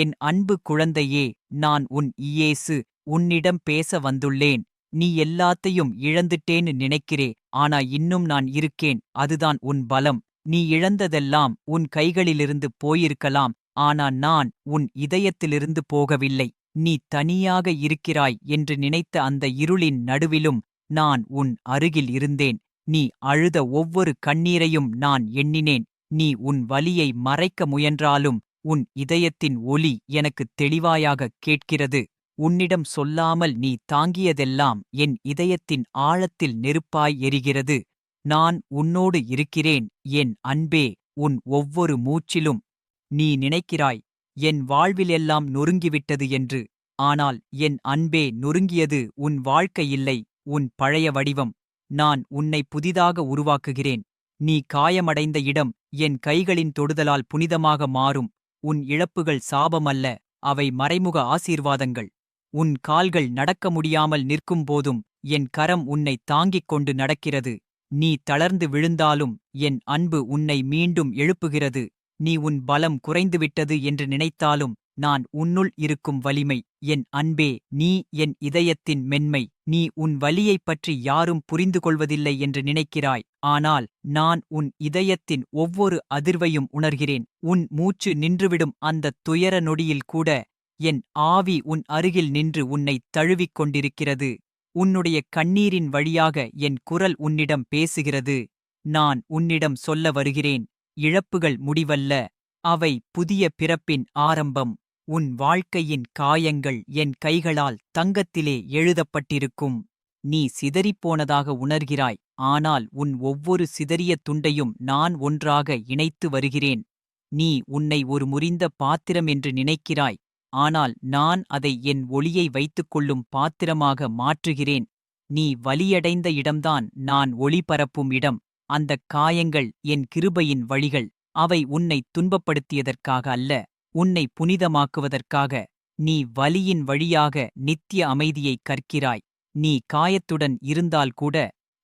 என் அன்பு குழந்தையே நான் உன் இயேசு உன்னிடம் பேச வந்துள்ளேன். நீ எல்லாத்தையும் இழந்துட்டேன்னு நினைக்கிறே ஆனா இன்னும் நான் இருக்கேன் அதுதான் உன் பலம். நீ இழந்ததெல்லாம் உன் கைகளிலிருந்து போயிருக்கலாம் ஆனா நான் உன் இதயத்திலிருந்து போகவில்லை. நீ தனியாக இருக்கிறாய் என்று நினைத்த அந்த இருளின் நடுவிலும் நான் உன் அருகில் இருந்தேன். நீ அழுத ஒவ்வொரு கண்ணீரையும் நான் எண்ணினேன். நீ உன் வலியை மறைக்க முயன்றாலும் உன் இதயத்தின் ஒலி எனக்கு தெளிவாயாக கேட்கிறது. உன்னிடம் சொல்லாமல் நீ தாங்கியதெல்லாம் என் இதயத்தின் ஆழத்தில் நெருப்பாய் எரிகிறது. நான் உன்னோடு இருக்கிறேன் என் அன்பே உன் ஒவ்வொரு மூச்சிலும். நீ நினைக்கிறாய் என் வாழ்விலெல்லாம் நொறுங்கிவிட்டது என்று. ஆனால் என் அன்பே நொறுங்கியது உன் வாழ்க்கையில்லை உன் பழைய வடிவம். நான் உன்னை புதிதாக உருவாக்குகிறேன். நீ காயமடைந்த இடம் என் கைகளின் தொடுதலால் புனிதமாக மாறும். உன் இழப்புகள் சாபமல்ல அவை மறைமுக ஆசீர்வாதங்கள். உன் கால்கள் நடக்க முடியாமல் நிற்கும் போதும் என் கரம் உன்னை தாங்கிக் கொண்டு நடக்கிறது. நீ தளர்ந்து விழுந்தாலும் என் அன்பு உன்னை மீண்டும் எழுப்புகிறது. நீ உன் பலம் குறைந்துவிட்டது என்று நினைத்தாலும் நான் உன்னுள் இருக்கும் வலிமை என் அன்பே நீ என் இதயத்தின் மென்மை நீ உன் வலியைப் பற்றி யாரும் புரிந்து கொள்வதில்லை என்று நினைக்கிறாய் ஆனால் நான் உன் இதயத்தின் ஒவ்வொரு அதிர்வையும் உணர்கிறேன் உன் மூச்சு நின்றுவிடும் அந்தத் துயர நொடியில் கூட என் ஆவி உன் அருகில் நின்று உன்னை தழுவிக் கொண்டிருக்கிறது உன்னுடைய கண்ணீரின் வழியாக என் குரல் உன்னிடம் பேசுகிறது நான் உன்னிடம் சொல்ல வருகிறேன் இழப்புகள் முடிவல்ல அவை புதிய பிறப்பின் ஆரம்பம். உன் வாழ்க்கையின் காயங்கள் என் கைகளால் தங்கத்திலே எழுதப்பட்டிருக்கும். நீ சிதறிப்போனதாக உணர்கிறாய் ஆனால் உன் ஒவ்வொரு சிதறிய துண்டையும் நான் ஒன்றாக இணைத்து வருகிறேன். நீ உன்னை ஒரு முறிந்த பாத்திரம் என்று நினைக்கிறாய் ஆனால் நான் அதை என் ஒளியை வைத்துக்கொள்ளும் பாத்திரமாக மாற்றுகிறேன். நீ வலியடைந்த இடம்தான் நான் ஒளி பரப்பும் இடம் அந்தக் காயங்கள் என் கிருபையின் வழிகள் அவை உன்னை துன்பப்படுத்தியதற்காக அல்ல. உன்னை புனிதமாக்குவதற்காக நீ வலியின் வழியாக நித்திய அமைதியைக் கற்கிறாய். நீ காயத்துடன் இருந்தால் கூட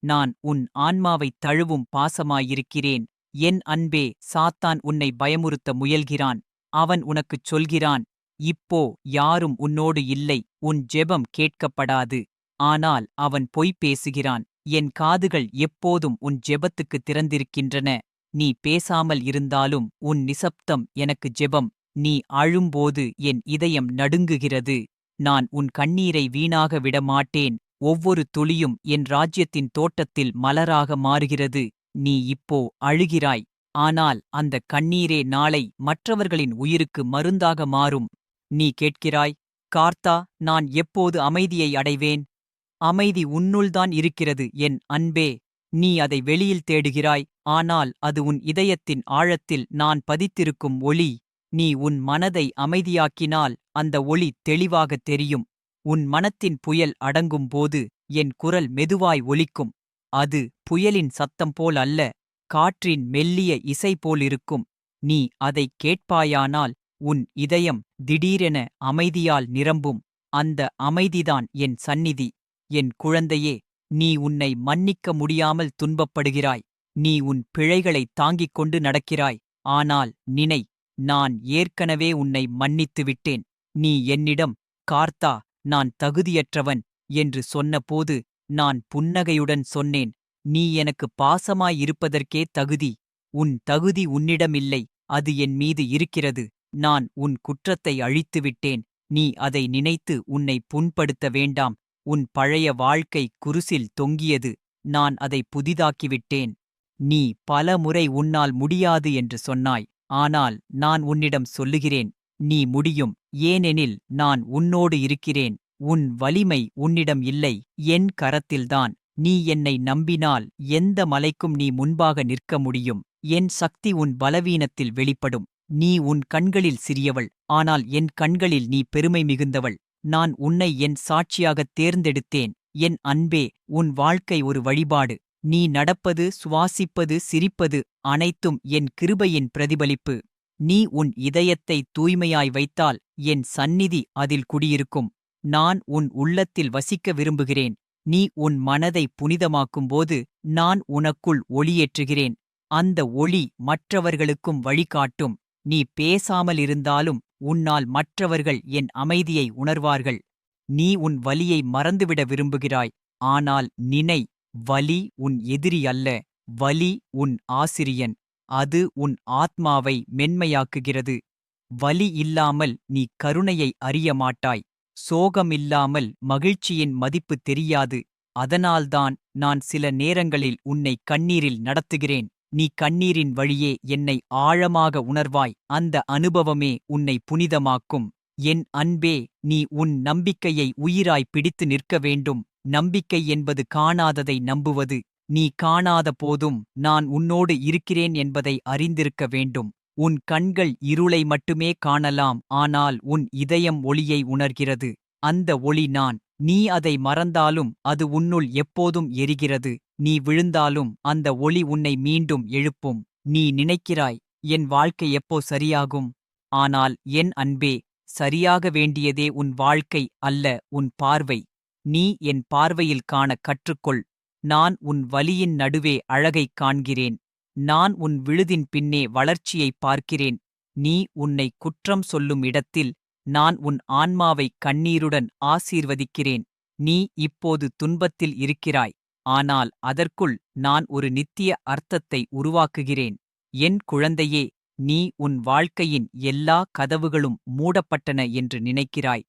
நான் உன் ஆன்மாவைத் தழுவும் பாசமாயிருக்கிறேன். என் அன்பே சாத்தான் உன்னை பயமுறுத்த முயல்கிறான். அவன் உனக்குச் சொல்கிறான் இப்போ யாரும் உன்னோடு இல்லை உன் ஜெபம் கேட்கப்படாது. ஆனால் அவன் பொய் பேசுகிறான். என் காதுகள் எப்போதும் உன் ஜெபத்துக்கு திறந்திருக்கின்றன. நீ பேசாமல் இருந்தாலும் உன் நிசப்தம் எனக்கு ஜெபம். நீ அழும்போது என் இதயம் நடுங்குகிறது. நான் உன் கண்ணீரை வீணாக விட மாட்டேன் ஒவ்வொரு துளியும் என் ராஜ்யத்தின் தோட்டத்தில் மலராக மாறுகிறது. நீ இப்போ அழுகிறாய். ஆனால் அந்த கண்ணீரே நாளை மற்றவர்களின் உயிருக்கு மருந்தாக மாறும். நீ கேட்கிறாய் கார்த்தா நான் எப்போது அமைதியை அடைவேன்? அமைதி உன்னுள்தான் இருக்கிறது என் அன்பே. நீ அதை வெளியில் தேடுகிறாய். ஆனால் அது உன் இதயத்தின் ஆழத்தில் நான் பதித்திருக்கும் ஒளி. நீ உன் மனதை அமைதியாக்கினால் அந்த ஒளி தெளிவாகத் தெரியும். உன் மனத்தின் புயல் அடங்கும் போது என் குரல் மெதுவாய் ஒலிக்கும். அது புயலின் சத்தம் போல் அல்ல காற்றின் மெல்லிய இசை போலிருக்கும் நீ அதைக் கேட்பாயானால் உன் இதயம் திடீரென அமைதியால் நிரம்பும். அந்த அமைதிதான் என் சந்நிதி. என் குழந்தையே நீ உன்னை மன்னிக்க முடியாமல் துன்பப்படுகிறாய். நீ உன் பிழைகளைத் தாங்கிக் கொண்டு நடக்கிறாய். ஆனால் நினை நான் ஏற்கனவே உன்னை மன்னித்து விட்டேன் நீ என்னிடம் கார்த்தா நான் தகுதியற்றவன் என்று சொன்னபோது நான் புன்னகையுடன் சொன்னேன். நீ எனக்கு பாசமாயிருப்பதற்கே தகுதி. உன் தகுதி உன்னிடமில்லை. அது என் மீது இருக்கிறது. நான் உன் குற்றத்தை அழித்துவிட்டேன். நீ அதை நினைத்து உன்னை புண்படுத்த வேண்டாம். உன் பழைய வாழ்க்கை குருசில் தொங்கியது. நான் அதை புதிதாக்கிவிட்டேன். நீ பல முறை உன்னால் முடியாது என்று சொன்னாய். ஆனால் நான் உன்னிடம் சொல்லுகிறேன் நீ முடியும். ஏனெனில் நான் உன்னோடு இருக்கிறேன். உன் வலிமை உன்னிடம் இல்லை. என் கரத்தில்தான். நீ என்னை நம்பினால் எந்த மலைக்கும் நீ முன்பாக நிற்க முடியும். என் சக்தி உன் பலவீனத்தில் வெளிப்படும். நீ உன் கண்களில் சிறியவள். ஆனால் என் கண்களில் நீ பெருமை மிகுந்தவள். நான் உன்னை என் சாட்சியாகத் தேர்ந்தெடுத்தேன். என் அன்பே உன் வாழ்க்கை ஒரு வழிபாடு. நீ நடப்பது சுவாசிப்பது சிரிப்பது அனைத்தும் என் கிருபையின் பிரதிபலிப்பு. நீ உன் இதயத்தை தூய்மையாய் வைத்தால் என் சந்நிதி அதில் குடியிருக்கும். நான் உன் உள்ளத்தில் வசிக்க விரும்புகிறேன். நீ உன் மனதை புனிதமாக்கும்போது நான் உனக்குள் ஒளியேற்றுகிறேன். அந்த ஒளி மற்றவர்களுக்கும் வழிகாட்டும். நீ பேசாமலிருந்தாலும் உன்னால் மற்றவர்கள் என் அமைதியை உணர்வார்கள். நீ உன் வலியை மறந்துவிட விரும்புகிறாய். ஆனால் நினை வலி உன் எதிரி அல்ல வலி உன் ஆசிரியன் அது உன் ஆத்மாவை மென்மையாக்குகிறது. வலி இல்லாமல் நீ கருணையை அறிய மாட்டாய் சோகமில்லாமல் மகிழ்ச்சியின் மதிப்பு தெரியாது அதனால்தான் நான் சில நேரங்களில் உன்னை கண்ணீரில் நடத்துகிறேன் நீ கண்ணீரின் வழியே என்னை ஆழமாக உணர்வாய் அந்த அனுபவமே உன்னை புனிதமாக்கும். என் அன்பே நீ உன் நம்பிக்கையை உயிராய் பிடித்து நிற்க வேண்டும். நம்பிக்கை என்பது காணாததை நம்புவது. நீ காணாத போதும் நான் உன்னோடு இருக்கிறேன் என்பதை அறிந்திருக்க வேண்டும். உன் கண்கள் இருளை மட்டுமே காணலாம் ஆனால் உன் இதயம் ஒளியை உணர்கிறது. அந்த ஒளி நான். நீ அதை மறந்தாலும் அது உன்னுள் எப்போதும் எரிகிறது. நீ விழுந்தாலும் அந்த ஒளி உன்னை மீண்டும் எழுப்பும். நீ நினைக்கிறாய் என் வாழ்க்கை எப்போ சரியாகும்? ஆனால் என் அன்பே சரியாக வேண்டியதே உன் வாழ்க்கை அல்ல உன் பார்வை. நீ என் பார்வையில் காண கற்றுக்கொள். நான் உன் வலியின் நடுவே அழகைக் காண்கிறேன். நான் உன் விழுதின் பின்னே வளர்ச்சியைப் பார்க்கிறேன். நீ உன்னை குற்றம் சொல்லும் இடத்தில் நான் உன் ஆன்மாவை கண்ணீருடன் ஆசீர்வதிக்கிறேன். நீ இப்போது துன்பத்தில் இருக்கிறாய். ஆனால் அதற்குள் நான் ஒரு நித்திய அர்த்தத்தை உருவாக்குகிறேன். என் குழந்தையே நீ உன் வாழ்க்கையின் எல்லா கதவுகளும் மூடப்பட்டன என்று நினைக்கிறாய்.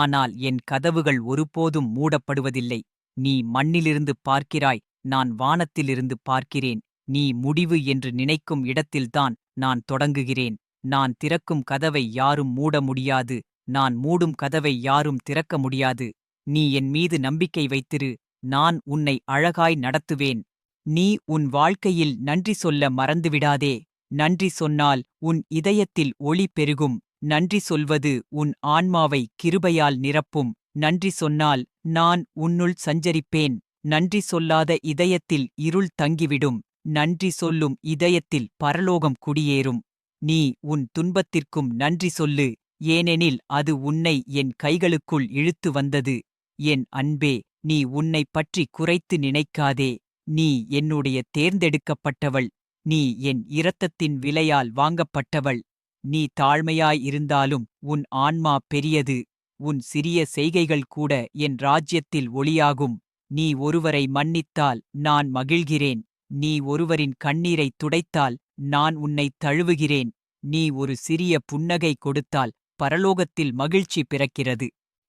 ஆனால் என் கதவுகள் ஒருபோதும் மூடப்படுவதில்லை. நீ மண்ணிலிருந்து பார்க்கிறாய் நான் வானத்திலிருந்து பார்க்கிறேன். நீ முடிவு என்று நினைக்கும் இடத்தில்தான் நான் தொடங்குகிறேன். நான் திறக்கும் கதவை யாரும் மூட முடியாது. நான் மூடும் கதவை யாரும் திறக்க முடியாது. நீ என் மீது நம்பிக்கை வைத்திரு. நான் உன்னை அழகாய் நடத்துவேன். நீ உன் வாழ்க்கையில் நன்றி சொல்ல மறந்துவிடாதே. நன்றி சொன்னால் உன் இதயத்தில் ஒளி பெருகும். நன்றி சொல்வது உன் ஆன்மாவை கிருபையால் நிரப்பும். நன்றி சொன்னால் நான் உன்னுள் சஞ்சரிப்பேன். நன்றி சொல்லாத இதயத்தில் இருள் தங்கிவிடும். நன்றி சொல்லும் இதயத்தில் பரலோகம் குடியேறும். நீ உன் துன்பத்திற்கும் நன்றி சொல்லு. ஏனெனில் அது உன்னை என் கைகளுக்குள் இழுத்து வந்தது. என் அன்பே நீ உன்னைப் பற்றி குறைத்து நினைக்காதே. நீ என்னுடைய தேர்ந்தெடுக்கப்பட்டவள். நீ என் இரத்தத்தின் விலையால் வாங்கப்பட்டவள். நீ தாழ்மையாய் இருந்தாலும் உன் ஆன்மா பெரியது உன் சிறிய செய்கைகள் கூட என் ராஜ்யத்தில் ஒளியாகும். நீ ஒருவரை மன்னித்தால் நான் மகிழ்கிறேன். நீ ஒருவரின் கண்ணீரை துடைத்தால் நான் உன்னை தழுவுகிறேன். நீ ஒரு சிறிய புன்னகை கொடுத்தால் பரலோகத்தில் மகிழ்ச்சி பிறக்கிறது.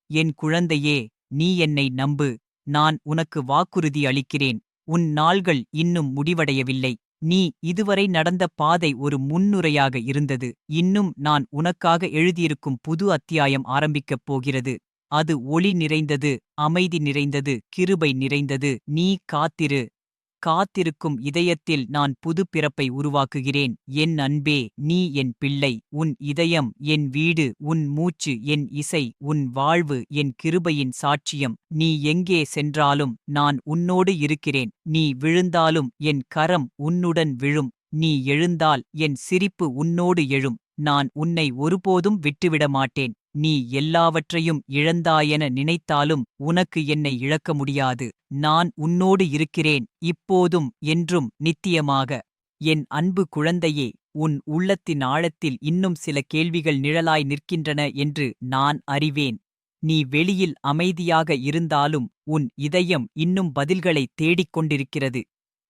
என் குழந்தையே நீ என்னை நம்பு. நான் உனக்கு வாக்குறுதி அளிக்கிறேன். உன் நாள்கள் இன்னும் முடிவடையவில்லை. நீ இதுவரை நடந்த பாதை ஒரு முன்னுரையாக இருந்தது. இன்னும் நான் உனக்காக எழுதியிருக்கும் புது அத்தியாயம் ஆரம்பிக்கப் போகிறது. அது ஒளி நிறைந்தது அமைதி நிறைந்தது கிருபை நிறைந்தது. நீ காத்திரு. காத்திருக்கும் இதயத்தில் நான் புது பிறப்பை உருவாக்குகிறேன். என் அன்பே நீ என் பிள்ளை உன் இதயம் என் வீடு உன் மூச்சு என் இசை உன் வாழ்வு என் கிருபையின் சாட்சியம். நீ எங்கே சென்றாலும் நான் உன்னோடு இருக்கிறேன். நீ விழுந்தாலும் என் கரம் உன்னுடன் விழும். நீ எழுந்தால் என் சிரிப்பு உன்னோடு எழும். நான் உன்னை ஒருபோதும் விட்டுவிட மாட்டேன். நீ எல்லாவற்றையும் இழந்தாயென நினைத்தாலும் உனக்கு என்னை இழக்க முடியாது. நான் உன்னோடு இருக்கிறேன் இப்போதும் என்றும் நித்தியமாக. என் அன்பு குழந்தையே உன் உள்ளத்தின் ஆழத்தில் இன்னும் சில கேள்விகள் நிழலாய் நிற்கின்றன என்று நான் அறிவேன். நீ வெளியில் அமைதியாக இருந்தாலும் உன் இதயம் இன்னும் பதில்களை தேடிக் கொண்டிருக்கிறது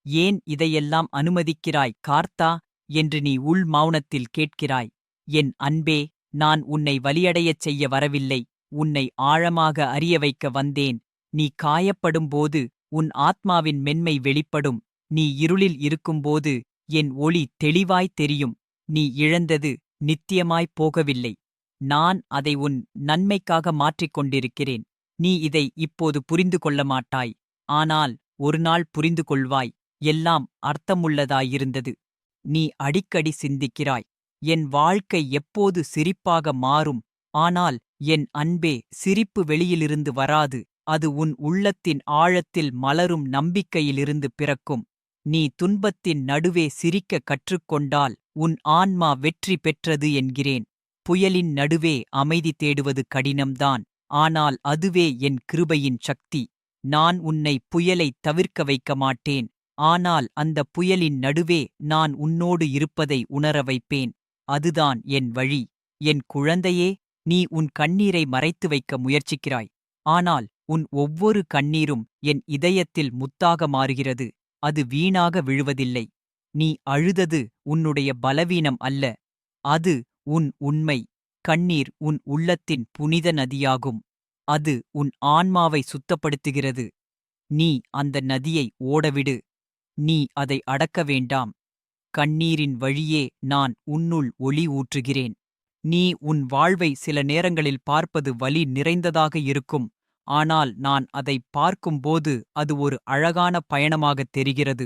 ஏன் இதையெல்லாம் அனுமதிக்கிறாய் கார்த்தா? என்று நீ உள் மௌனத்தில் கேட்கிறாய். என் அன்பே நான் உன்னை வலியடையச் செய்ய வரவில்லை. உன்னை ஆழமாக அறிய வைக்க வந்தேன். நீ காயப்படும்போது உன் ஆத்மாவின் மென்மை வெளிப்படும். நீ இருளில் இருக்கும்போது என் ஒளி தெளிவாய் தெரியும். நீ இழந்தது நித்தியமாய்ப் போகவில்லை. நான் அதை உன் நன்மைக்காக மாற்றிக் கொண்டிருக்கிறேன். நீ இதை இப்போது புரிந்து கொள்ள மாட்டாய். ஆனால் ஒருநாள் புரிந்து கொள்வாய். எல்லாம் அர்த்தமுள்ளதாயிருந்தது. நீ அடிக்கடி சிந்திக்கிறாய். என் வாழ்க்கை எப்போது சிரிப்பாக மாறும். ஆனால் என் அன்பே சிரிப்பு வெளியிலிருந்து வராது. அது உன் உள்ளத்தின் ஆழத்தில் மலரும் நம்பிக்கையிலிருந்து பிறக்கும். நீ துன்பத்தின் நடுவே சிரிக்க கற்றுக்கொண்டால் உன் ஆன்மா வெற்றி பெற்றது என்கிறேன். புயலின் நடுவே அமைதி தேடுவது கடினம்தான். ஆனால் அதுவே என் கிருபையின் சக்தி. நான் உன்னை புயலை தவிர்க்க வைக்க மாட்டேன். ஆனால் அந்த புயலின் நடுவே நான் உன்னோடு இருப்பதை உணர வைப்பேன். அதுதான் என் வழி. என் குழந்தையே நீ உன் கண்ணீரை மறைத்து வைக்க முயற்சிக்கிறாய். ஆனால் உன் ஒவ்வொரு கண்ணீரும் என் இதயத்தில் முத்தாக மாறுகிறது. அது வீணாக விழுவதில்லை. நீ அழுதது உன்னுடைய பலவீனம் அல்ல. அது உன் உண்மை. கண்ணீர் உன் உள்ளத்தின் புனித நதியாகும். அது உன் ஆன்மாவை சுத்தப்படுத்துகிறது. நீ அந்த நதியை ஓடவிடு. நீ அதை அடக்க வேண்டாம். கண்ணீரின் வழியே நான் உன்னுள் ஒளி ஊற்றுகிறேன். நீ உன் வாழ்வை சில நேரங்களில் பார்ப்பது வலி நிறைந்ததாக இருக்கும். ஆனால் நான் அதை பார்க்கும்போது அது ஒரு அழகான பயணமாகத் தெரிகிறது.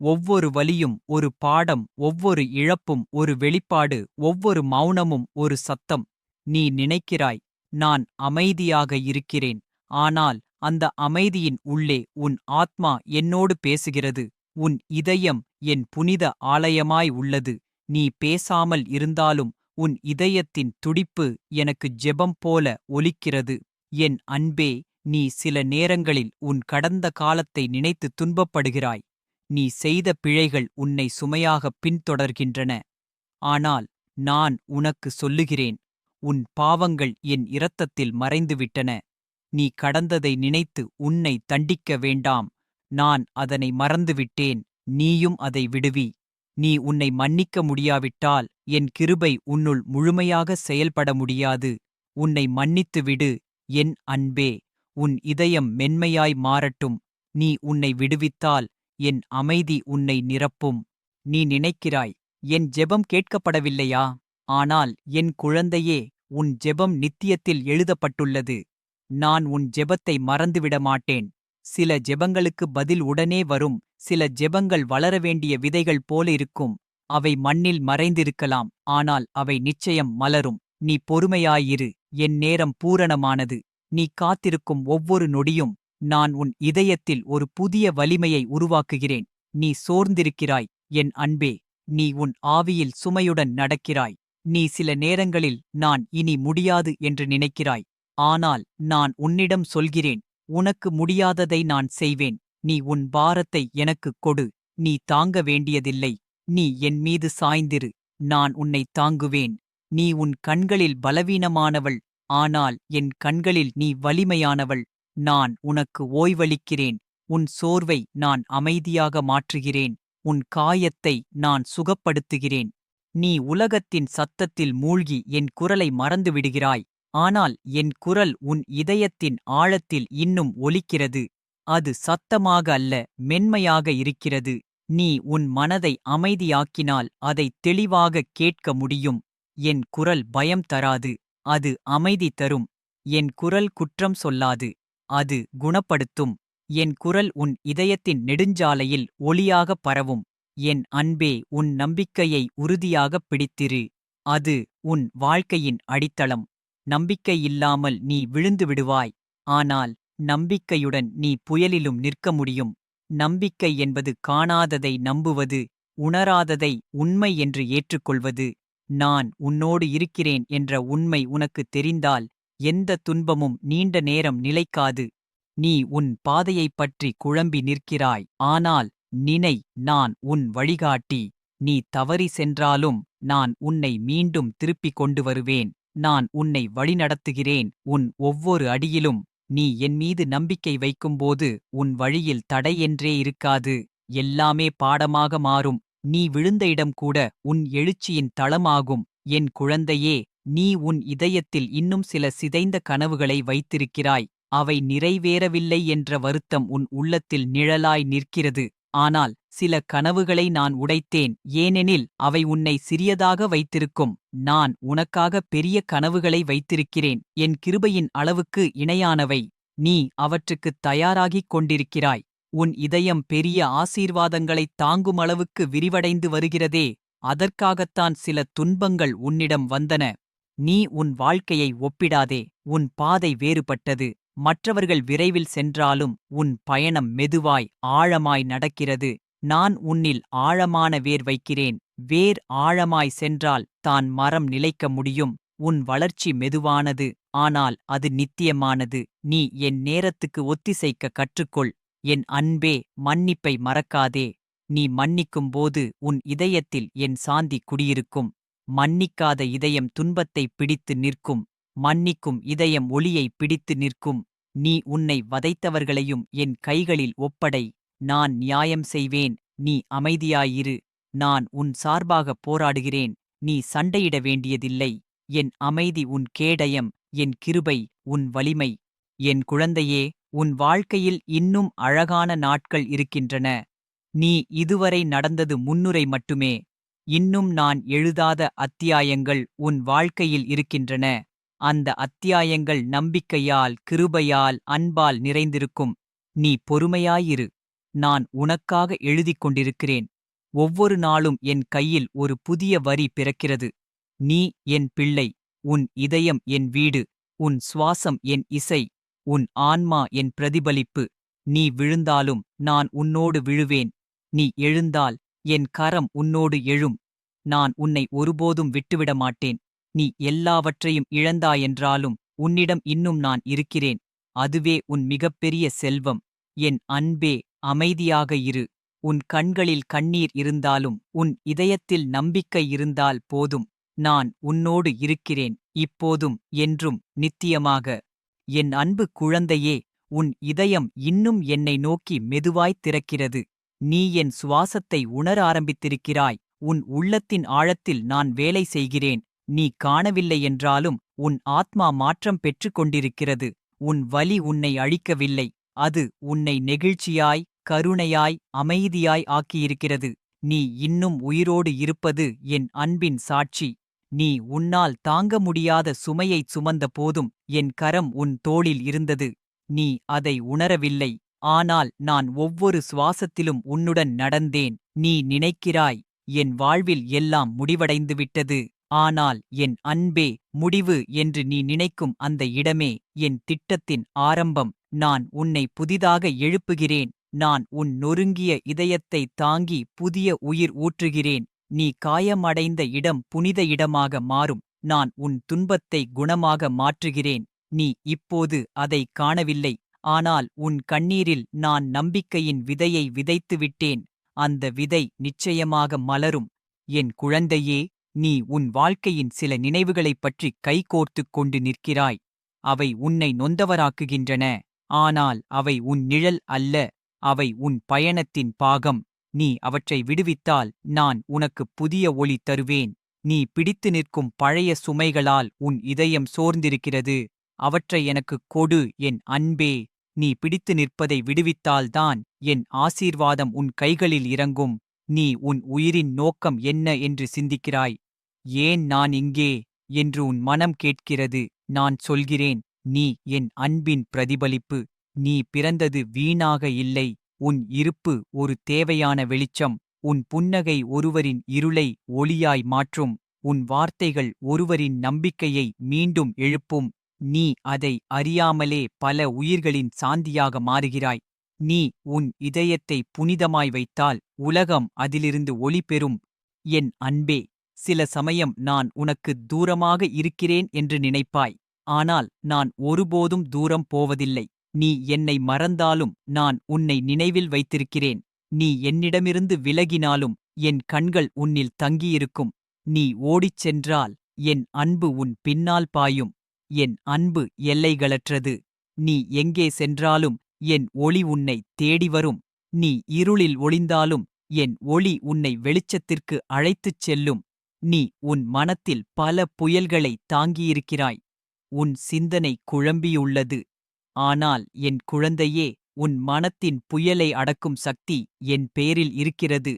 ஒவ்வொரு வலியும் ஒரு பாடம் ஒவ்வொரு இழப்பும் ஒரு வெளிப்பாடு ஒவ்வொரு மௌனமும் ஒரு சத்தம். நீ நினைக்கிறாய் நான் அமைதியாக இருக்கிறேன். ஆனால் அந்த அமைதியின் உள்ளே உன் ஆத்மா என்னோடு பேசுகிறது. உன் இதயம் என் புனித ஆலயமாய் உள்ளது. நீ பேசாமல் இருந்தாலும் உன் இதயத்தின் துடிப்பு எனக்கு ஜெபம் போல ஒலிக்கிறது. என் அன்பே நீ சில நேரங்களில் உன் கடந்த காலத்தை நினைத்து துன்பப்படுகிறாய். நீ செய்த பிழைகள் உன்னை சுமையாகப் பின்தொடர்கின்றன. ஆனால் நான் உனக்கு சொல்லுகிறேன் உன் பாவங்கள் என் இரத்தத்தில் மறைந்துவிட்டன. நீ கடந்ததை நினைத்து உன்னை தண்டிக்க வேண்டாம். நான் அதனை மறந்துவிட்டேன் நீயும் அதை விடுவி. நீ உன்னை மன்னிக்க முடியாவிட்டால் என் கிருபை உன்னுள் முழுமையாக செயல்பட முடியாது. உன்னை மன்னித்து விடு என் அன்பே உன் இதயம் மென்மையாய் மாறட்டும். நீ உன்னை விடுவித்தால் என் அமைதி உன்னை நிரப்பும். நீ நினைக்கிறாய் என் ஜெபம் கேட்கப்படவில்லையா? ஆனால் என் குழந்தையே உன் ஜெபம் நித்தியத்தில் எழுதப்பட்டுள்ளது. நான் உன் ஜெபத்தை மறந்துவிட மாட்டேன் சில ஜெபங்களுக்கு பதில் உடனே வரும். சில ஜெபங்கள் வளர வேண்டிய விதைகள் போல இருக்கும். அவை மண்ணில் மறைந்திருக்கலாம். ஆனால் அவை நிச்சயம் மலரும். நீ பொறுமையாயிரு. என் நேரம் பூரணமானது. நீ காத்திருக்கும் ஒவ்வொரு நொடியும் நான் உன் இதயத்தில் ஒரு புதிய வலிமையை உருவாக்குகிறேன். நீ சோர்ந்திருக்கிறாய் என் அன்பே. நீ உன் ஆவியில் சுமையுடன் நடக்கிறாய். நீ சில நேரங்களில் நான் இனி முடியாது என்று நினைக்கிறாய். ஆனால் நான் உன்னிடம் சொல்கிறேன் உனக்கு முடியாததை நான் செய்வேன். நீ உன் பாரத்தை எனக்குக் கொடு. நீ தாங்க வேண்டியதில்லை. நீ என் மீது சாய்ந்திரு. நான் உன்னை தாங்குவேன். நீ உன் கண்களில் பலவீனமானவள். ஆனால் என் கண்களில் நீ வலிமையானவள். நான் உனக்கு ஓய்வளிக்கிறேன். உன் சோர்வை நான் அமைதியாக மாற்றுகிறேன். உன் காயத்தை நான் சுகப்படுத்துகிறேன். நீ உலகத்தின் சத்தத்தில் மூழ்கி என் குரலை மறந்துவிடுகிறாய். ஆனால் என் குரல் உன் இதயத்தின் ஆழத்தில் இன்னும் ஒலிக்கிறது. அது சத்தமாக அல்ல மென்மையாக இருக்கிறது. நீ உன் மனதை அமைதியாக்கினால் அதை தெளிவாகக் கேட்க முடியும். என் குரல் பயம் தராது. அது அமைதி தரும். என் குரல் குற்றம் சொல்லாது. அது குணப்படுத்தும். என் குரல் உன் இதயத்தின் நெடுஞ்சாலையில் ஒளியாகப் பரவும். என் அன்பே உன் நம்பிக்கையை உறுதியாகப் பிடித்திரு. அது உன் வாழ்க்கையின் அடித்தளம். நம்பிக்கை இல்லாமல் நீ விழுந்து விடுவாய். ஆனால் நம்பிக்கையுடன் நீ புயலிலும் நிற்க முடியும். நம்பிக்கை என்பது காணாததை நம்புவது உணராததை உண்மை என்று ஏற்றுக்கொள்வது. நான் உன்னோடு இருக்கிறேன் என்ற உண்மை உனக்கு தெரிந்தால் எந்த துன்பமும் நீண்ட நேரம் நிலைக்காது. நீ உன் பாதையைப் பற்றி குழம்பி நிற்கிறாய். ஆனால் நினை நான் உன் வழிகாட்டி. நீ தவறி சென்றாலும் நான் உன்னை மீண்டும் திருப்பிக் கொண்டு வருவேன். நான் உன்னை வழிநடத்துகிறேன். உன் ஒவ்வொரு அடியிலும் நீ என் மீது நம்பிக்கை வைக்கும்போது உன் வழியில் தடையென்றே இருக்காது. எல்லாமே பாடமாக மாறும். நீ விழுந்த இடம் கூட உன் எழுச்சியின் தளமாகும். என் குழந்தையே நீ உன் இதயத்தில் இன்னும் சில சிதைந்த கனவுகளை வைத்திருக்கிறாய். அவை நிறைவேறவில்லை என்ற வருத்தம் உன் உள்ளத்தில் நிழலாய் நிற்கிறது. ஆனால் சில கனவுகளை நான் உடைத்தேன். ஏனெனில் அவை உன்னை சிறியதாக வைத்திருக்கும். நான் உனக்காக பெரிய கனவுகளை வைத்திருக்கிறேன். என் கிருபையின் அளவுக்கு இணையானவை. நீ அவற்றுக்குத் தயாராகிக் கொண்டிருக்கிறாய். உன் இதயம் பெரிய ஆசீர்வாதங்களைத் தாங்கும் அளவுக்கு விரிவடைந்து வருகிறதே அதற்காகத்தான் சில துன்பங்கள் உன்னிடம் வந்தன. நீ உன் வாழ்க்கையை ஒப்பிடாதே உன் பாதை வேறுபட்டது. மற்றவர்கள் விரைவில் சென்றாலும் உன் பயணம் மெதுவாய் ஆழமாய் நடக்கிறது. நான் உன்னில் ஆழமான வேர் வைக்கிறேன். வேர் ஆழமாய் சென்றால் தான் மரம் நிலைக்க முடியும். உன் வளர்ச்சி மெதுவானது ஆனால் அது நித்தியமானது. நீ என் நேரத்துக்கு ஒத்திசைக்க கற்றுக்கொள். என் அன்பே மன்னிப்பை மறக்காதே. நீ மன்னிக்கும்போது உன் இதயத்தில் என் சாந்தி குடியிருக்கும். மன்னிக்காத இதயம் துன்பத்தை பிடித்து நிற்கும். மன்னிக்கும் இதயம் ஒளியை பிடித்து நிற்கும். நீ உன்னை வதைத்தவர்களையும் என் கைகளில் ஒப்படை. நான் நியாயம் செய்வேன். நீ அமைதியாயிரு. நான் உன் சார்பாக போராடுகிறேன். நீ சண்டையிட வேண்டியதில்லை. என் அமைதி உன் கேடயம். என் கிருபை உன் வலிமை. என் குழந்தையே உன் வாழ்க்கையில் இன்னும் அழகான நாட்கள் இருக்கின்றன. நீ இதுவரை நடந்தது முன்னுரை மட்டுமே. இன்னும் நான் எழுதாத அத்தியாயங்கள் உன் வாழ்க்கையில் இருக்கின்றன. அந்த அத்தியாயங்கள் நம்பிக்கையால் கிருபையால் அன்பால் நிறைந்திருக்கும். நீ பொறுமையாயிரு. நான் உனக்காக எழுதிக் கொண்டிருக்கிறேன். ஒவ்வொரு நாளும் என் கையில் ஒரு புதிய வரி பிறக்கிறது. நீ என் பிள்ளை. உன் இதயம் என் வீடு. உன் சுவாசம் என் இசை. உன் ஆன்மா என் பிரதிபலிப்பு. நீ விழுந்தாலும் நான் உன்னோடு விழுவேன். நீ எழுந்தால் என் கரம் உன்னோடு எழும். நான் உன்னை ஒருபோதும் விட்டுவிட மாட்டேன் நீ எல்லாவற்றையும் இழந்தாயென்றாலும் உன்னிடம் இன்னும் நான் இருக்கிறேன். அதுவே உன் மிகப்பெரிய செல்வம். என் அன்பே அமைதியாக இரு. உன் கண்களில் கண்ணீர் இருந்தாலும் உன் இதயத்தில் நம்பிக்கை இருந்தால் போதும். நான் உன்னோடு இருக்கிறேன். இப்போதும் என்றும் நித்தியமாக. என் அன்பு குழந்தையே உன் இதயம் இன்னும் என்னை நோக்கி மெதுவாய்த் திறக்கிறது. நீ என் சுவாசத்தை உணர ஆரம்பித்திருக்கிறாய். உன் உள்ளத்தின் ஆழத்தில் நான் வேலை செய்கிறேன். நீ காணவில்லை என்றாலும் உன் ஆத்மா மாற்றம் பெற்றுக்கொண்டிருக்கிறது உன் வலி உன்னை அழிக்கவில்லை. அது உன்னை நெகிழ்ச்சியாய் கருணையாய் அமைதியாய் ஆக்கியிருக்கிறது. நீ இன்னும் உயிரோடு இருப்பது என் அன்பின் சாட்சி. நீ உன்னால் தாங்க முடியாத சுமையைச் சுமந்த போதும் என் கரம் உன் தோளில் இருந்தது. நீ அதை உணரவில்லை. ஆனால் நான் ஒவ்வொரு சுவாசத்திலும் உன்னுடன் நடந்தேன். நீ நினைக்கிறாய் என் வாழ்வில் எல்லாம் முடிவடைந்துவிட்டது. ஆனால் என் அன்பே முடிவு என்று நீ நினைக்கும் அந்த இடமே என் திட்டத்தின் ஆரம்பம். நான் உன்னை புதிதாக எழுப்புகிறேன். நான் உன் நொறுங்கிய இதயத்தை தாங்கி புதிய உயிர் ஊற்றுகிறேன். நீ காயமடைந்த இடம் புனித இடமாக மாறும். நான் உன் துன்பத்தை குணமாக மாற்றுகிறேன். நீ இப்போது அதை காணவில்லை. ஆனால் உன் கண்ணீரில் நான் நம்பிக்கையின் விதையை விதைத்துவிட்டேன். அந்த விதை நிச்சயமாக மலரும். என் குழந்தையே நீ உன் வாழ்க்கையின் சில நினைவுகளைப் பற்றி கைகோர்த்துக் கொண்டு நிற்கிறாய். அவை உன்னை நொந்தவராக்குகின்றன. ஆனால் அவை உன் நிழல் அல்ல. அவை உன் பயணத்தின் பாகம். நீ அவற்றை விடுவித்தால் நான் உனக்கு புதிய ஒளி தருவேன். நீ பிடித்து நிற்கும் பழைய சுமைகளால் உன் இதயம் சோர்ந்திருக்கிறது. அவற்றை எனக்குக் கொடு என் அன்பே. நீ பிடித்து நிற்பதை விடுவித்தால்தான் என் ஆசீர்வாதம் உன் கைகளில் இறங்கும். நீ உன் உயிரின் நோக்கம் என்ன என்று சிந்திக்கிறாய். ஏன் நான் இங்கே? என்று உன் மனம் கேட்கிறது. நான் சொல்கிறேன் நீ என் அன்பின் பிரதிபலிப்பு. நீ பிறந்தது வீணாக இல்லை. உன் இருப்பு ஒரு தேவையான வெளிச்சம் உன் புன்னகை ஒருவரின் இருளை ஒளியாய் மாற்றும் உன் வார்த்தைகள் ஒருவரின் நம்பிக்கையை மீண்டும் எழுப்பும் நீ அதை அறியாமலே பல உயிர்களின் சாந்தியாக மாறுகிறாய் நீ உன் இதயத்தை புனிதமாய் வைத்தால் உலகம் அதிலிருந்து ஒளி பெறும் என் அன்பே சில சமயம் நான் உனக்கு தூரமாக இருக்கிறேன் என்று நினைப்பாய் ஆனால் நான் ஒருபோதும் தூரம் போவதில்லை. நீ என்னை மறந்தாலும் நான் உன்னை நினைவில் வைத்திருக்கிறேன். நீ என்னிடமிருந்து விலகினாலும் என் கண்கள் உன்னில் தங்கியிருக்கும். நீ ஓடிச் சென்றால் என் அன்பு உன் பின்னால் பாயும். என் அன்பு எல்லைகளற்றது. நீ எங்கே சென்றாலும் என் ஒளி உன்னை தேடி வரும். நீ இருளில் ஒளிந்தாலும் என் ஒளி உன்னை வெளிச்சத்திற்கு அழைத்துச் செல்லும். நீ உன் மனத்தில் பல புயல்களை தாங்கியிருக்கிறாய். உன் சிந்தனை குழம்பியுள்ளது. ஆனால் என் குழந்தையே உன் மனத்தின் புயலை அடக்கும் சக்தி என் பேரில் இருக்கிறது.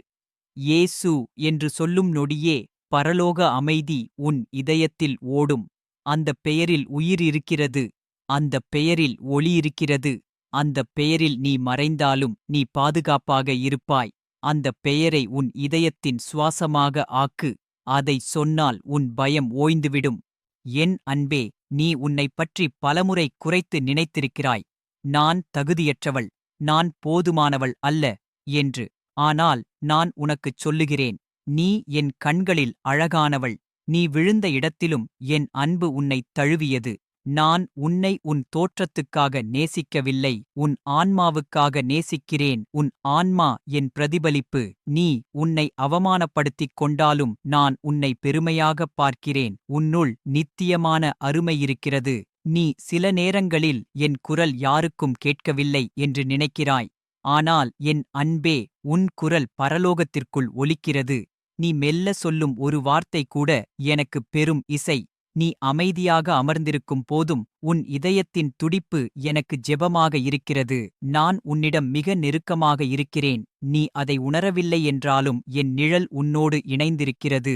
ஏசு என்று சொல்லும் நொடியே பரலோக அமைதி உன் இதயத்தில் ஓடும். அந்த பெயரில் உயிர் இருக்கிறது. அந்த பெயரில் ஒளி இருக்கிறது. அந்த பெயரில் நீ மறைந்தாலும் நீ பாதுகாப்பாக இருப்பாய். அந்த பெயரை உன் இதயத்தின் சுவாசமாக ஆக்கு. அதை சொன்னால் உன் பயம் ஓய்ந்துவிடும். என் அன்பே நீ உன்னைப் பற்றி பலமுறை குறைத்து நினைத்திருக்கிறாய். நான் தகுதியற்றவள் நான் போதுமானவள் அல்ல என்று. ஆனால் நான் உனக்குச் சொல்லுகிறேன் நீ என் கண்களில் அழகானவள் நீ விழுந்த இடத்திலும் என் அன்பு உன்னைத் தழுவியது. நான் உன்னை உன் தோற்றத்துக்காக நேசிக்கவில்லை உன் ஆன்மாவுக்காக நேசிக்கிறேன் உன் ஆன்மா என் பிரதிபலிப்பு நீ உன்னை அவமானப்படுத்திக் கொண்டாலும் நான் உன்னை பெருமையாகப் பார்க்கிறேன் உன்னுள் நித்தியமான அருமை இருக்கிறது நீ சில நேரங்களில் என் குரல் யாருக்கும் கேட்கவில்லை என்று நினைக்கிறாய் ஆனால் என் அன்பே உன் குரல் பரலோகத்திற்குள் ஒலிக்கிறது நீ மெல்ல சொல்லும் ஒரு வார்த்தை கூட எனக்கு பெரும் இசை. நீ அமைதியாக அமர்ந்திருக்கும் போதும் உன் இதயத்தின் துடிப்பு எனக்கு ஜெபமாக இருக்கிறது. நான் உன்னிடம் மிக நெருக்கமாக இருக்கிறேன். நீ அதை உணரவில்லை என்றாலும் என் நிழல் உன்னோடு இணைந்திருக்கிறது.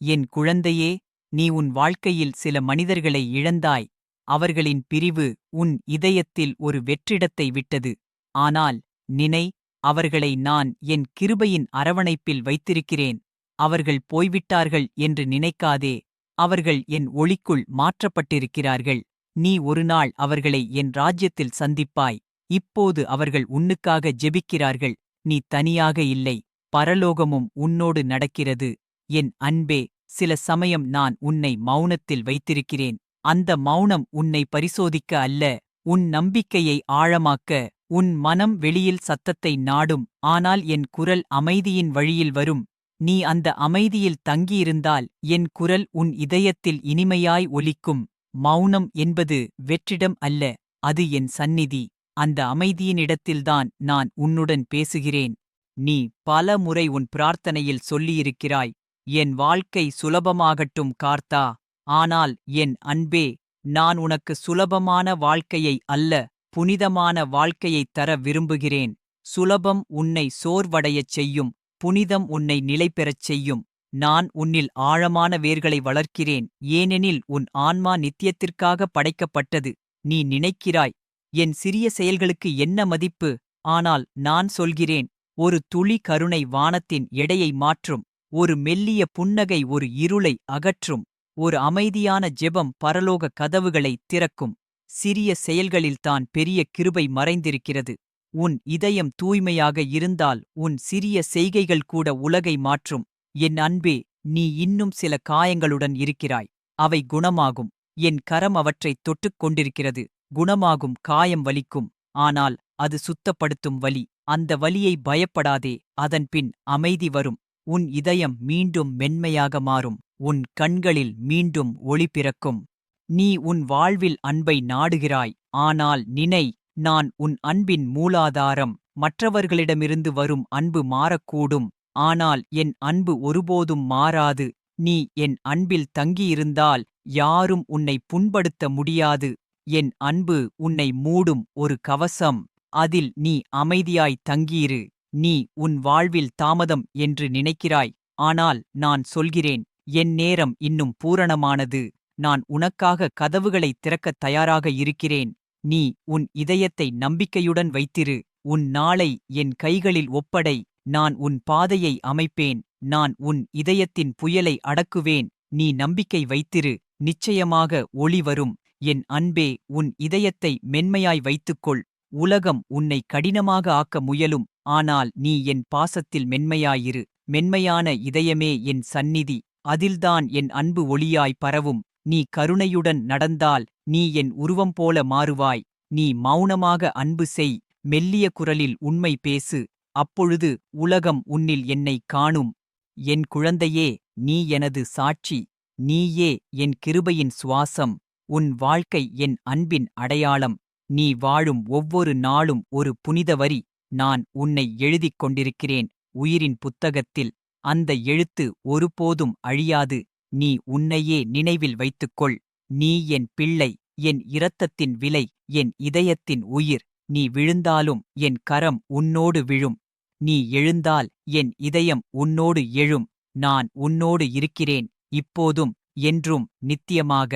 என் குழந்தையே நீ உன் வாழ்க்கையில் சில மனிதர்களை இழந்தாய். அவர்களின் பிரிவு உன் இதயத்தில் ஒரு வெற்றிடத்தை விட்டது. ஆனால் நினை அவர்களை நான் என் கிருபையின் அரவணைப்பில் வைத்திருக்கிறேன். அவர்கள் போய்விட்டார்கள் என்று நினைக்காதே. அவர்கள் என் ஒளிக்குள் மாற்றப்பட்டிருக்கிறார்கள். நீ ஒருநாள் அவர்களை என் ராஜ்யத்தில் சந்திப்பாய். இப்போது அவர்கள் உன்னுக்காக ஜெபிக்கிறார்கள். நீ தனியாக இல்லை. பரலோகமும் உன்னோடு நடக்கிறது. என் அன்பே சில சமயம் நான் உன்னை மௌனத்தில் வைத்திருக்கிறேன். அந்த மௌனம் உன்னை பரிசோதிக்க அல்ல. உன் நம்பிக்கையை ஆழமாக்க. உன் மனம் வெளியில் சத்தத்தை நாடும். ஆனால் என் குரல் அமைதியின் வழியில் வரும். நீ அந்த அமைதியில் தங்கியிருந்தால் என் குரல் உன் இதயத்தில் இனிமையாய் ஒலிக்கும். மௌனம் என்பது வெற்றிடம் அல்ல அது என் சந்நிதி. அந்த அமைதியினிடத்தில்தான் நான் உன்னுடன் பேசுகிறேன். நீ பல முறை உன் பிரார்த்தனையில் சொல்லியிருக்கிறாய் என் வாழ்க்கை சுலபமாகட்டும் கார்த்தா ஆனால் என் அன்பே நான் உனக்கு சுலபமான வாழ்க்கையை அல்ல புனிதமான வாழ்க்கையைத் தர விரும்புகிறேன். சுலபம் உன்னை சோர்வடையச் செய்யும். புனிதம் உன்னை நிலைபெறச் செய்யும். நான் உன்னில் ஆழமான வேர்களை வளர்க்கிறேன். ஏனெனில் உன் ஆன்மா நித்தியத்திற்காக படைக்கப்பட்டது. நீ நினைக்கிறாய் என் சிறிய செயல்களுக்கு என்ன மதிப்பு? ஆனால் நான் சொல்கிறேன் ஒரு துளி கருணை வானத்தின் எடையை மாற்றும். ஒரு மெல்லிய புன்னகை ஒரு இருளை அகற்றும். ஒரு அமைதியான ஜெபம் பரலோக கதவுகளை திறக்கும். சிறிய செயல்களில்தான் பெரிய கிருபை மறைந்திருக்கிறது. உன் இதயம் தூய்மையாக இருந்தால் உன் சிறிய செய்கைகள் கூட உலகை மாற்றும். என் அன்பே நீ இன்னும் சில காயங்களுடன் இருக்கிறாய். அவை குணமாகும். என் கரம் அவற்றைத் தொட்டுக் கொண்டிருக்கிறது. குணமாகும் காயம் வலிக்கும். ஆனால் அது சுத்தப்படுத்தும் வலி. அந்த வலியை பயப்படாதே அதன்பின் அமைதி வரும். உன் இதயம் மீண்டும் மென்மையாக மாறும். உன் கண்களில் மீண்டும் ஒளி பிறக்கும். நீ உன் வாழ்வில் அன்பை நாடுகிறாய். ஆனால் நினை நான் உன் அன்பின் மூலாதாரம். மற்றவர்களிடமிருந்து வரும் அன்பு மாறக்கூடும். ஆனால் என் அன்பு ஒருபோதும் மாறாது. நீ என் அன்பில் தங்கியிருந்தால் யாரும் உன்னை புண்படுத்த முடியாது. என் அன்பு உன்னை மூடும் ஒரு கவசம். அதில் நீ அமைதியாய் தங்கியிரு. நீ உன் வாழ்வில் தாமதம் என்று நினைக்கிறாய். ஆனால் நான் சொல்கிறேன் என் நேரம் இன்னும் பூரணமானது. நான் உனக்காக கதவுகளை திறக்கத் தயாராக இருக்கிறேன். நீ உன் இதயத்தை நம்பிக்கையுடன் வைத்திரு. உன் நாளை என் கைகளில் ஒப்படை. நான் உன் பாதையை அமைப்பேன். நான் உன் இதயத்தின் புயலை அடக்குவேன். நீ நம்பிக்கை வைத்திரு. நிச்சயமாக ஒளி வரும். என் அன்பே உன் இதயத்தை மென்மையாய் வைத்துக்கொள். உலகம் உன்னை கடினமாக ஆக்க முயலும். ஆனால் நீ என் பாசத்தில் மென்மையாயிரு. மென்மையான இதயமே என் சந்நிதி. அதில்தான் என் அன்பு ஒளியாய் பரவும். நீ கருணையுடன் நடந்தால் நீ என் உருவம் போல மாறுவாய். நீ மௌனமாக அன்பு செய். மெல்லிய குரலில் உண்மை பேசு. அப்பொழுது உலகம் உன்னில் என்னைக் காணும். என் குழந்தையே நீ எனது சாட்சி. நீயே என் கிருபையின் சுவாசம். உன் வாழ்க்கை என் அன்பின் அடையாளம். நீ வாழும் ஒவ்வொரு நாளும் ஒரு புனித வரி. நான் உன்னை எழுதிக் கொண்டிருக்கிறேன். உயிரின் புத்தகத்தில். அந்த எழுத்து ஒருபோதும் அழியாது. நீ உன்னையே நினைவில் வைத்துக்கொள். நீ என் பிள்ளை என் இரத்தத்தின் விலை என் இதயத்தின் உயிர். நீ விழுந்தாலும் என் கரம் உன்னோடு விழும். நீ எழுந்தால் என் இதயம் உன்னோடு எழும். நான் உன்னோடு இருக்கிறேன். இப்போதும் என்றும் நித்தியமாக